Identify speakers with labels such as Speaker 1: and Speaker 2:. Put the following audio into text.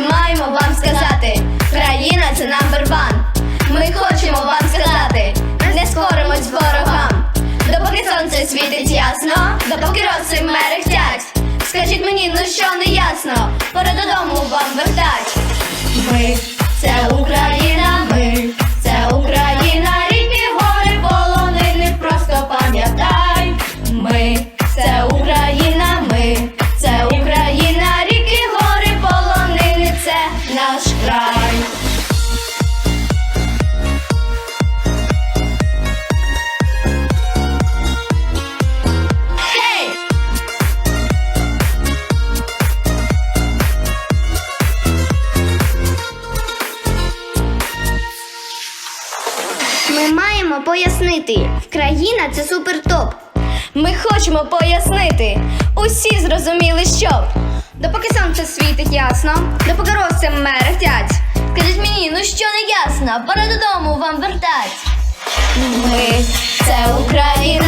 Speaker 1: Маємо вам сказати, країна це number one Ми хочемо вам сказати, не скоримось ворогам. Допоки сонце світить ясно, допоки роси мерехтять. Скажіть мені, ну що не ясно, пора додому вам вертать. Ми це Україна.
Speaker 2: Ми маємо пояснити, країна це супертоп.
Speaker 1: Ми хочемо пояснити. Усі зрозуміли, що допоки сонце світить ясно, допоки роси мерехтять. Скажіть мені, ну що не ясно, пора додому вам вертать. Ми це Україна.